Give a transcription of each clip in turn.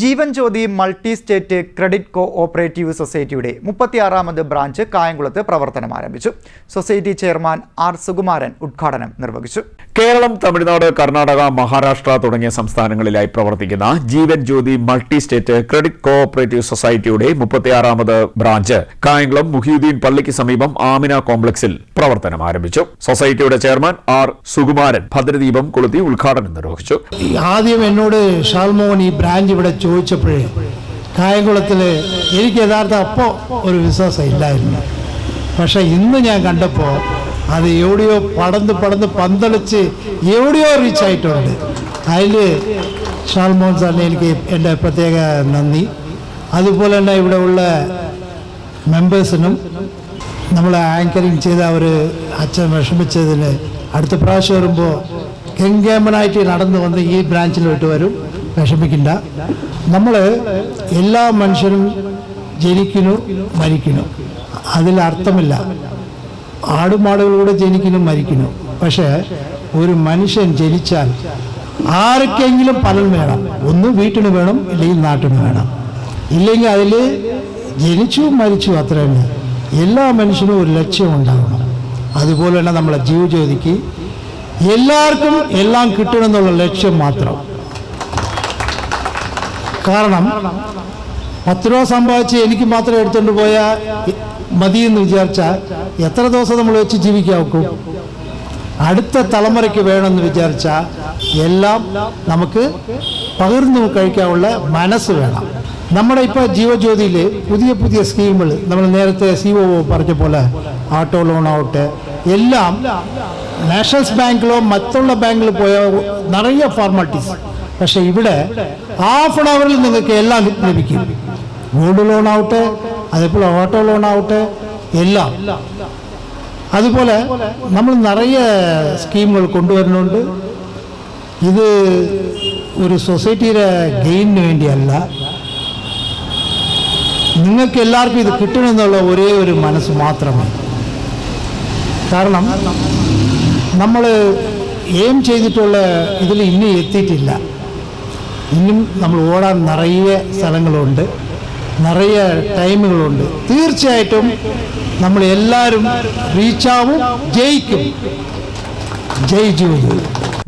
Jeevan Jyothi multi state credit co operative സൊസൈറ്റിയുടെ മുപ്പത്തിയാറാമത് branch കായംകുളത്ത് പ്രവർത്തനം ആരംഭിച്ചു. സൊസൈറ്റി ചെയർമാൻ ആർ സുകുമാരൻ ഉദ്ഘാടനം നിർവഹിച്ചു. കേരളം തമിഴ്നാട് കർണാടക മഹാരാഷ്ട്ര തുടങ്ങിയ സംസ്ഥാനങ്ങളിലായി പ്രവർത്തിക്കുന്ന Jeevan Jyothi multi state credit co operative സൊസൈറ്റിയുടെ മുപ്പത്തിയാറാമത് ബ്രാഞ്ച് കായംകുളം മുഹിയുദ്ദീൻ പള്ളിക്ക് സമീപം ആമിന കോംപ്ലക്സിൽ പ്രവർത്തനം ആരംഭിച്ചു. സൊസൈറ്റിയുടെ ചെയർമാൻ ആർ സുകുമാരൻ ഭദ്രദീപം കൊളുത്തി ഉദ്ഘാടനം നിർവഹിച്ചു. ആദ്യം എന്നോട് ഷാൽമോൻ ഈ ബ്രാഞ്ച് ഇവിടെ ചോദിച്ചപ്പോഴേ കായംകുളത്തിൽ എനിക്ക് യഥാർത്ഥം അപ്പോൾ ഒരു വിശ്വാസം ഇല്ലായിരുന്നു. പക്ഷേ ഇന്ന് ഞാൻ കണ്ടപ്പോൾ അത് എവിടെയോ പടന്ന് പടന്ന് പന്തളിച്ച് എവിടെയോ റീച്ച് ആയിട്ടുണ്ട്. അതിൽ ഷാൽമോഹൻ സാറിന് എനിക്ക് എന്റെ പ്രത്യേക നന്ദി. അതുപോലെ തന്നെ ഇവിടെ ഉള്ള മെമ്പേഴ്സിനും നമ്മൾ ആങ്കറിങ് ചെയ്ത അവർ അച്ഛൻ വിഷമിച്ചതിന് അടുത്ത പ്രാവശ്യം വരുമ്പോൾ ഗംഗേമനായിട്ട് നടന്നു വന്ന് ഈ ബ്രാഞ്ചിലോട്ട് വരും. വിഷമിക്കണ്ട. നമ്മൾ എല്ലാ മനുഷ്യരും ജനിക്കുന്നു മരിക്കുന്നു. അതിൽ അർത്ഥമില്ല. ആടുമാടുകളൂടെ ജനിക്കുന്നു മരിക്കുന്നു. പക്ഷേ ഒരു മനുഷ്യൻ ജനിച്ചാൽ ആർക്കെങ്കിലും ഫലം വേണം. ഒന്ന് വീട്ടിന് വേണം ഇല്ലെങ്കിൽ നാട്ടിന് വേണം. ഇല്ലെങ്കിൽ അതിൽ ജനിച്ചു മരിച്ചു അത്ര തന്നെ എല്ലാ മനുഷ്യനും ഒരു ലക്ഷ്യം ഉണ്ടാകണം അതുപോലെ തന്നെ നമ്മളെ ജീവജ്യോതിക്ക് എല്ലാവർക്കും എല്ലാം കിട്ടണമെന്നുള്ള ലക്ഷ്യം മാത്രം. കാരണം പത്ത് രൂപ സമ്പാദിച്ച് എനിക്ക് മാത്രം എടുത്തുകൊണ്ട് പോയാൽ മതി എന്ന് വിചാരിച്ചാൽ എത്ര ദിവസം നമ്മൾ വെച്ച് ജീവിക്കാക്കും അടുത്ത തലമുറയ്ക്ക് വേണമെന്ന് വിചാരിച്ചാൽ എല്ലാം നമുക്ക് പകർന്നു കഴിക്കാനുള്ള മനസ്സ് വേണം. നമ്മുടെ ഇപ്പോൾ ജീവജ്യോതിയിൽ പുതിയ പുതിയ സ്കീമുകൾ നമ്മൾ നേരത്തെ സി ഒ പറഞ്ഞ പോലെ ആട്ടോ ലോൺ ആവട്ടെ എല്ലാം നാഷണൽസ് ബാങ്കിലോ മറ്റുള്ള ബാങ്കിൽ പോയ നിറയെ ഫോർമാലിറ്റീസ് പക്ഷെ ഇവിടെ ഹാഫ് ആൻ അവറിൽ നിങ്ങൾക്ക് എല്ലാം ലഭിക്കും. ഗോൾഡ് ലോൺ ആവട്ടെ അതേപോലെ ഓട്ടോ ലോൺ ആവട്ടെ എല്ലാം. അതുപോലെ നമ്മൾ നിറയെ സ്കീമുകൾ കൊണ്ടുവരുന്നുണ്ട്. ഇത് ഒരു സൊസൈറ്റിയുടെ ഗെയിനിന് വേണ്ടിയല്ല. നിങ്ങൾക്ക് എല്ലാവർക്കും ഇത് കിട്ടണമെന്നുള്ള ഒരേ ഒരു മനസ്സ് മാത്രമാണ്. കാരണം നമ്മൾ എയിം ചെയ്തിട്ടുള്ള ഇതിൽ ഇനി എത്തിയിട്ടില്ല. ഇനിയും നമ്മൾ ഓടാൻ നിറയെ സ്ഥലങ്ങളുണ്ട് നിറയെ ടൈമുകളുണ്ട്. തീർച്ചയായിട്ടും നമ്മൾ എല്ലാവരും റീച്ചാവും ജയിക്കും. ജയ് ജീവിതം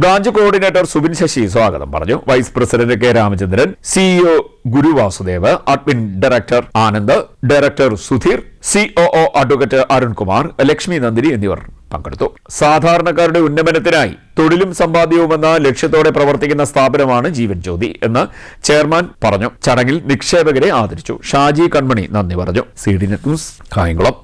ബ്രാഞ്ച് കോർഡിനേറ്റർ സുബിൻ ശശി സ്വാഗതം പറഞ്ഞു. Vice president K Ramachandran CEO Guruvasudev admin director Anand director Sudheer COO advocate Arunkumar Lakshmi Nandini എന്നിവർ പങ്കെടുത്തു. സാധാരണക്കാരുടെ ഉന്നമനത്തിനായി തൊഴിലും സമ്പാദ്യവുമെന്ന ലക്ഷ്യത്തോടെ പ്രവർത്തിക്കുന്ന സ്ഥാപനമാണ് ജീവൻ ജ്യോതി എന്ന് ചെയർമാൻ പറഞ്ഞു. ചടങ്ങിൽ നിക്ഷേപകരെ ആദരിച്ചു. ഷാജി കൺമണി നന്ദി പറഞ്ഞു. C D net news Kayamkulam.